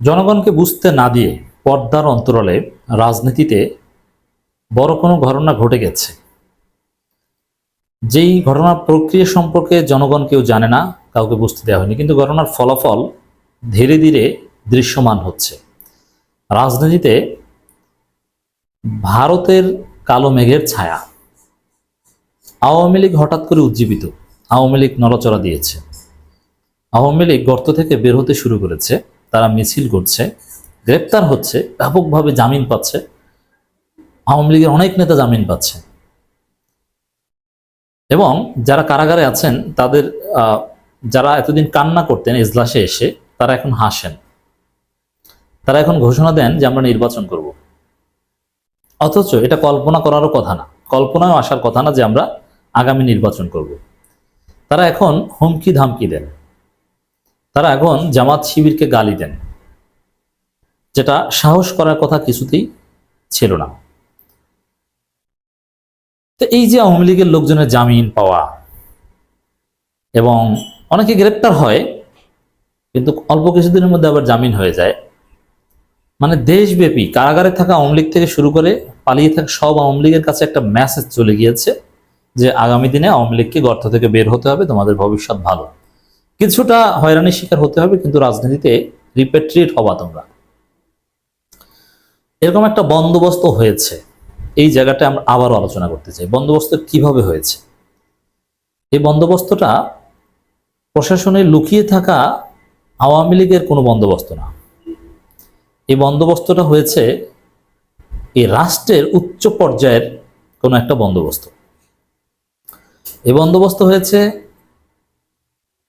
জনগণকে বুঝতে না দিয়ে পর্দার অন্তরালে রাজনীতিতে বড় কোনো ঘটনা ঘটে গেছে। যেই ঘটনার প্রক্রিয়া সম্পর্কে জনগণ কেউ জানে না, কাউকে বুঝতে দেওয়া হয়নি, কিন্তু ঘটনার ফলাফল ধীরে ধীরে দৃশ্যমান হচ্ছে। রাজনীতিতে ভারতের কালো মেঘের ছায়া। আওয়ামী লীগ হঠাৎ করে উজ্জীবিত। আওয়ামী লীগ নড়াচড়া দিয়েছে। আওয়ামী লীগ গর্ত থেকে বের হতে শুরু করেছে। তারা মিছিল করছে, গ্রেপ্তার হচ্ছে, ব্যাপকভাবে জামিন পাচ্ছে। আওয়ামী লীগের অনেক নেতা জামিন পাচ্ছে। এবং যারা কারাগারে আছেন, তাদের যারা এতদিন কান্না করতেন এজলাসে এসে, তারা এখন হাসেন। তারা এখন ঘোষণা দেন যে আমরা নির্বাচন করব। অথচ এটা কল্পনা করারও কথা না। কল্পনায় আসার কথা না যে আমরা আগামী নির্বাচন করব। তারা এখন হুমকি ধামকি দেন। তারা এখন জামাত শিবিরকে গালি দেন। যেটা সাহস করার কথা কিছুতেই ছিল না। তো এই যে আওয়ামী লীগের লোকজনের জামিন পাওয়া এবং অনেকে গ্রেপ্তার হয়, কিন্তু অল্প কিছুদিনের মধ্যে আবার জামিন হয়ে যায়। মানে দেশব্যাপী কারাগারে থাকা আওয়ামী লীগ থেকে শুরু করে পালিয়ে থাকা সব আওয়ামী লীগের কাছে একটা মেসেজ চলে গিয়েছে যে আগামী দিনে আওয়ামী লীগকে গর্ত থেকে বের হতে হবে, তোমাদের ভবিষ্যৎ ভালো। কিছুটা হয়রানির শিকার হতে হবে, কিন্তু রাজনীতিতে রিপেট্রিয়েট হবা তোমরা। এরকম একটা বন্দোবস্ত হয়েছে। এই জায়গাটা আমরা আবারও আলোচনা করতে চাই। বন্দোবস্ত কীভাবে হয়েছে? এই বন্দোবস্তটা প্রশাসনে লুকিয়ে থাকা আওয়ামী লীগের কোনো বন্দোবস্ত না। এই বন্দোবস্তটা হয়েছে এই রাষ্ট্রের উচ্চ পর্যায়ের কোনো একটা বন্দোবস্ত। এই বন্দোবস্ত হয়েছে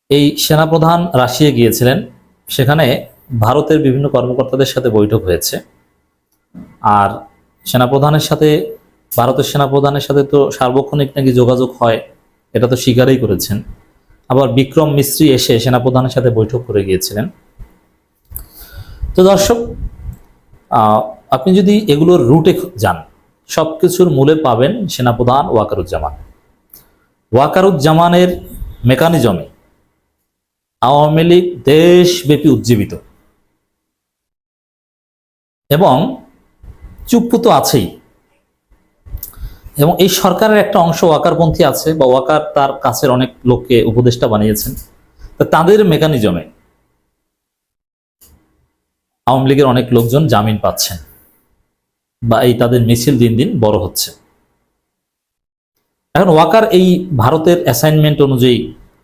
এই সেনাপ্রধান রাশিয়া গিয়েছিলেন। সেখানে ভারতের বিভিন্ন কর্মকর্তাদের সাথে বৈঠক হয়েছে। আর সেনাপ্রধানের সাথে, ভারতের সেনাপ্রধানের সাথে তো সার্বক্ষণিক নাকি যোগাযোগ হয়, এটা তো স্বীকারই করেছেন। আবার বিক্রম মিস্ত্রি এসে সেনাপ্রধানের সাথে বৈঠক করে গিয়েছিলেন। তো দর্শক আপনি যদি এগুলোর রুটে যান সব কিছুর মূলে পাবেন সেনাপ্রধান ওয়াকারুজ্জামান। ওয়াকারুজ্জামানের মেকানিজমে আওয়ামী লীগ দেশব্যাপী উজ্জীবিত। এবং চুপ্পু তো আছেই। এবং এই সরকারের একটা অংশ ওয়াকারপন্থী আছে বা ওয়াকার তার কাছের অনেক লোককে উপদেষ্টা বানিয়েছেন। তাদের মেকানিজমে আওয়ামী লীগের অনেক লোকজন জামিন পাচ্ছেন বা এই তাদের মিছিল দিন দিন বড় হচ্ছে। এখন ওয়াকার এই ভারতের অ্যাসাইনমেন্ট অনুযায়ী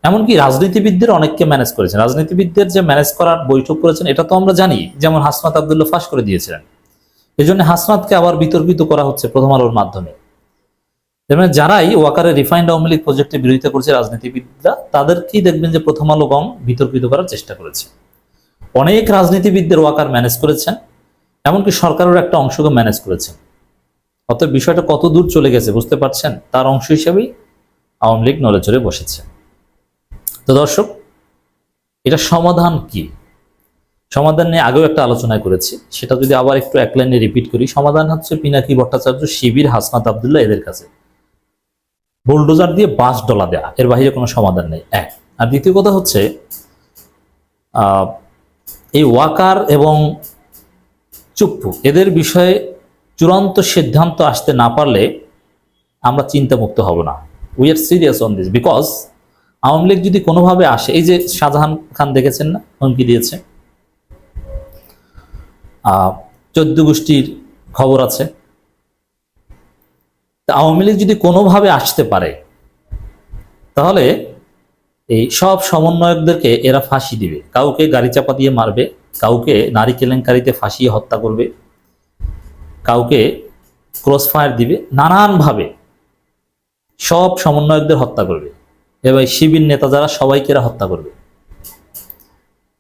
এমনকি রাজনীতিবিদদের অনেককে ম্যানেজ করেছেন। রাজনীতিবিদদের যে ম্যানেজ করার বৈঠক করেছেন, এটা তো আমরা জানি, যেমন হাসনাত আবদুল্লাহ ফাঁস করে দিয়েছিলেন। এই জন্য হাসনাতকে আবার বিতর্কিত করা হচ্ছে প্রথম আলোর মাধ্যমে। এর মানে যারাই ওয়াকারের রিফাইন্ড আওয়ামী লীগ প্রজেক্টের বিরোধিতা করছে, রাজনীতিবিদরা, তাদেরকেই দেখবেন যে প্রথম আলো গম বিতর্কিত করার চেষ্টা করেছে। অনেক রাজনীতিবিদদের ওয়াকার ম্যানেজ করেছেন, এমনকি সরকারের একটা অংশকে ম্যানেজ করেছেন। অতএব বিষয়টা কত দূর চলে গেছে, বুঝতে পারছেন? তার অংশ হিসেবেই আওয়ামী লীগ নড়ে চড়ে বসেছে। তো দর্শক এটা সমাধান কি? সমাধান নিয়ে আগেও একটা আলোচনা করেছি, সেটা যদি আবার একটু এক লাইনে রিপিট করি, সমাধান হচ্ছে পিনাকি ভট্টাচার্য, শিবির, হাসনাত আবদুল্লাহ এদের কাছে। বুলডোজার দিয়ে বাস ডলা দেয়া, এর বাইরে কোনো সমাধান নেই। এক। আর দ্বিতীয় কথা হচ্ছে এই ওয়াকার এবং চুপ্পু, এদের বিষয়ে চূড়ান্ত সিদ্ধান্ত আসতে না পারলে আমরা চিন্তামুক্ত হব না। We are serious on this because Awami League যদি কোনোভাবে আসে, এই যে শাহজাহান খান দেখেছেন না? হুমকি দিয়েছে। চোদ্দ গোষ্ঠীর খবর আছে। আওয়ামী লীগ যদি কোনোভাবে আসতে পারে, তাহলে এই সব সমন্বয়কদেরকে এরা ফাঁসি দিবে। কাউকে গাড়ি চাপা দিয়ে মারবে, কাউকে নারী কেলেঙ্কারিতে ফাঁসিয়ে হত্যা করবে, কাউকে ক্রস ফায়ার দিবে, নানানভাবে সব সমন্বয়কদের হত্যা করবে। এবং শিবির নেতা যারা, সবাইকে এরা হত্যা করবে।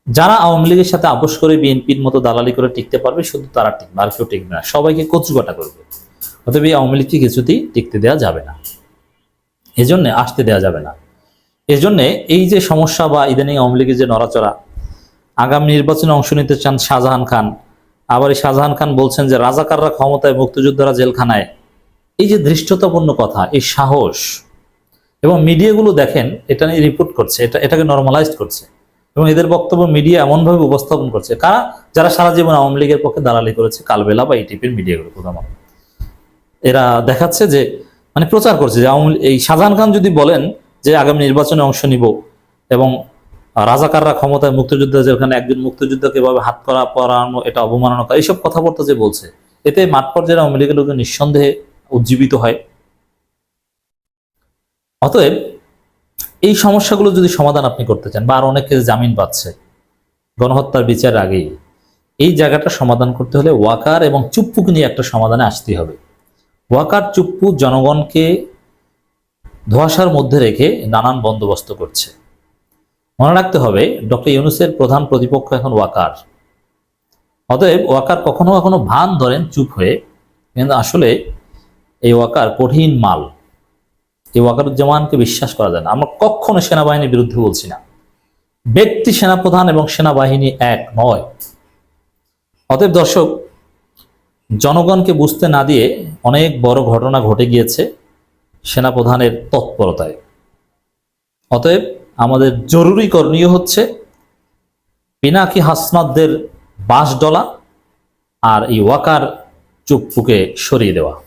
যারা আওয়ামী লীগের সাথে আপোষ করে বিএনপির মতো দালালি করে টিকতে পারবে, শুধু তারা টিকবে আর কেউ টিকবে না। সবাইকে কচুকাটা করবে। অতএব এই আওয়ামী লীগকে কিছুতেই টিকতে দেওয়া যাবে না। এজন্য আসতে দেওয়া যাবে না। এজন্য এই যে সমস্যা বা ইদানিং আওয়ামী লীগের যে নড়াচড়া, আগামী নির্বাচনে অংশ নিতে চান শাহজাহান খান, আবার এই শাহজাহান খান বলছেন যে রাজাকাররা ক্ষমতায় মুক্তিযোদ্ধারা জেলখানায়। এই যে ধৃষ্টতাপূর্ণ কথা, এই সাহস এবং মিডিয়াগুলো দেখেন, এটা নিয়ে রিপোর্ট করছে, এটা, এটাকে নর্মালাইজ করছে। এবং এদের বক্তব্য মিডিয়া এমনভাবে উপস্থাপন করছে, কারা? যারা সারা জীবন আওয়ামী লীগের পক্ষে দালালি করেছে, কালবেলা বা এই টিপির মিডিয়াগুলো প্রধানত এরা দেখাচ্ছে যে মানে প্রচার করছে যে আওয়ামী, এই শাহজাহান খান যদি বলেন যে আগামী নির্বাচনে অংশ নিব এবং রাজাকাররা ক্ষমতায় মুক্তিযোদ্ধা যেখানে একজন মুক্তিযোদ্ধাকে এভাবে হাত করা, পরানো, এটা অবমাননা করা এইসব কথাবার্তা যে বলছে, এতে মাঠ পর্যায়ে আওয়ামী লীগের লোকজন নিঃসন্দেহে উজ্জীবিত হয়। অতএব এই সমস্যাগুলো যদি সমাধান আপনি করতে চান, বা আর অনেকে জামিন পাচ্ছে, গণহত্যার বিচার আগেই, এই জায়গাটা সমাধান করতে হলে ওয়াকার এবং চুপ্পুকে নিয়ে একটা সমাধানে আসতে হবে। ওয়াকার, চুপ্পু জনগণকে ধোয়াশার মধ্যে রেখে নানান বন্দোবস্ত করছে। মনে রাখতে হবে, ডক্টর ইউনুসের প্রধান প্রতিপক্ষ এখন ওয়াকার। অতএব ওয়াকার কখনো কখনো ভান ধরেন চুপ হয়ে, কিন্তু আসলে এই ওয়াকার কঠিন মাল। এই ওয়াকারুজ্জামানকে বিশ্বাস করা যায় না। আমরা কখনো সেনাবাহিনীর বিরুদ্ধে বলছি না। ব্যক্তি, সেনাপ্রধান এবং সেনাবাহিনী এক নয়। অতএব দর্শক, জনগণকে বুঝতে না দিয়ে অনেক বড় ঘটনা ঘটে গিয়েছে সেনাপ্রধানের তৎপরতায়। অতএব আমাদের জরুরি করণীয় হচ্ছে পিনাকি হাসনাদদের বাস ডলা আর এই ওয়াকার চুপ্পুকে সরিয়ে দেওয়া।